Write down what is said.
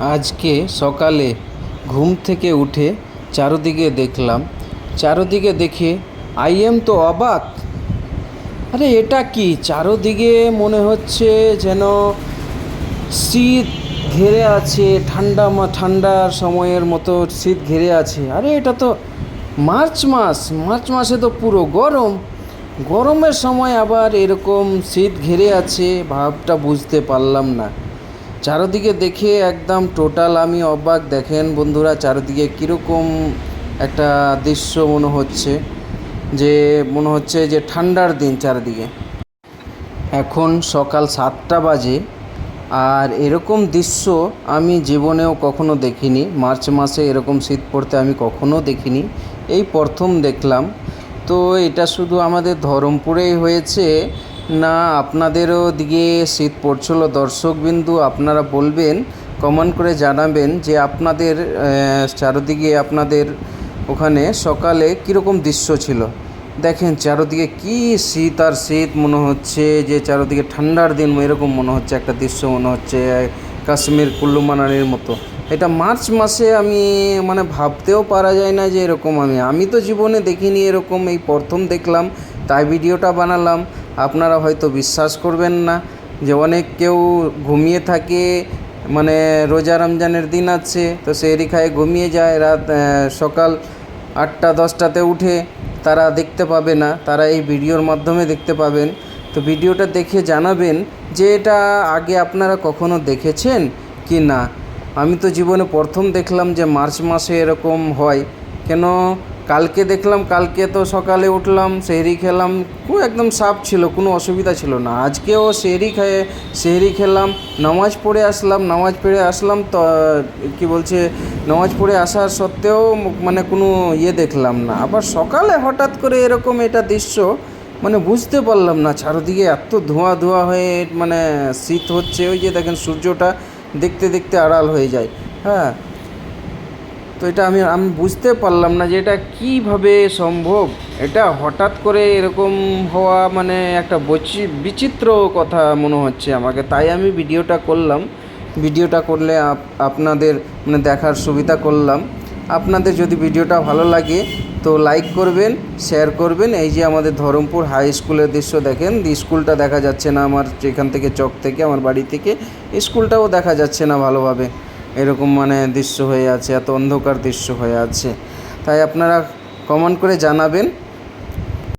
আজকে সকালে ঘুম থেকে উঠে চারদিকে দেখলাম। চারদিকে দেখে, আই এম তো অবাক। আরে, এটা কি? চারদিকে মনে হচ্ছে যেন শীত ঘিরে আছে, ঠান্ডা ঠান্ডার সময়ের মতো শীত ঘিরে আছে। আরে, এটা তো মার্চ মাস। মার্চ মাসে তো পুরো গরম। গরমের সময় আবার এরকম শীত ঘিরে আছে, ভাবটা বুঝতে পারলাম না। চারদিকে দেখে একদম টোটাল আমি অবাক। দেখেন বন্ধুরা, চারদিকে কীরকম একটা দৃশ্য মনে হচ্ছে, যে মনে হচ্ছে যে ঠান্ডার দিন চারদিকে। এখন সকাল সাতটা বাজে, আর এরকম দৃশ্য আমি জীবনেও কখনো দেখিনি। মার্চ মাসে এরকম শীত পড়তে আমি কখনো দেখিনি। এই প্রথম দেখলাম। তো এটা শুধু আমাদের ধরমপুরেই হয়েছে না, আপনাদেরও দিকে শীত পড়ছিল। দর্শকবিন্দু, আপনারা বলবেন, কমেন্ট করে জানাবেন যে আপনাদের চারদিকে আপনাদের ওখানে সকালে কীরকম দৃশ্য ছিল। দেখেন চারদিকে কি শীত আর শীত মনে হচ্ছে, যে চারদিকে ঠান্ডার দিন এরকম মনে হচ্ছে, একটা দৃশ্য মনে হচ্ছে, কাশ্মীর কুল্লু মানালির মতো। এটা মার্চ মাসে আমি মানে ভাবতেও পারা যায় না যে এরকম আমি। আমি তো জীবনে দেখিনি এরকম, এই প্রথম দেখলাম, তাই ভিডিওটা বানালাম। আপনারা হয়তো বিশ্বাস করবেন না যে অনেক কেউ ঘুমিয়ে থাকে মানে রোজা রমজানের দিন আছে, তো সেহরি খায় ঘুমিয়ে যায় রাত সকাল আটটা, দশটাতে উঠে তারা দেখতে পাবে না, তারা এই ভিডিওর মাধ্যমে দেখতে পাবেন। তো ভিডিওটা দেখে জানাবেন যে এটা আগে আপনারা কখনো দেখেছেন কি না। আমি তো জীবনে প্রথম দেখলাম যে মার্চ মাসে এরকম হয়। কেন? কালকে দেখলাম, কালকে তো সকালে উঠলাম, সেহরি খেলাম, খুব একদম সাফ ছিল, কোনো অসুবিধা ছিল না। আজকেও সেহরি খেয়ে, সেহরি খেলাম, নামাজ পড়ে আসলাম, নামাজ পড়ে আসলাম তো, কি বলছে, নামাজ পড়ে আসার সত্ত্বেও মানে কোনো ইয়ে দেখলাম না। আবার সকালে হঠাৎ করে এরকম এটা দৃশ্য মানে বুঝতে পারলাম না, চারদিকে এত ধোঁয়া ধোঁয়া হয়ে মানে শীত হচ্ছে, ওই যে দেখেন সূর্যটা দেখতে দেখতে আড়াল হয়ে যায়। হ্যাঁ তো এটা আমি আমি বুঝতে পারলাম না যে এটা কীভাবে সম্ভব। এটা হঠাৎ করে এরকম হওয়া মানে একটা বচি- বিচিত্র কথা মনে হচ্ছে আমাকে। তাই আমি ভিডিওটা করলাম। ভিডিওটা করলে আপ- আপনাদের মানে দেখার সুবিধা করলাম। আপনাদের যদি ভিডিওটা ভালো লাগে তো লাইক করবেন, শেয়ার করবেন। এই যে আমাদের ধরমপুর হাই স্কুলের দৃশ্য দেখেন স্কুলটা দেখা যাচ্ছে না আমার এখান থেকে চক থেকে, আমার বাড়ি থেকে। স্কুলটাও দেখা যাচ্ছে না ভালোভাবে। এরকম মানে দৃশ্য হয়ে আছে, এত অন্ধকার দৃশ্য হয়ে আছে। তাই আপনারা কমেন্ট করে জানাবেন।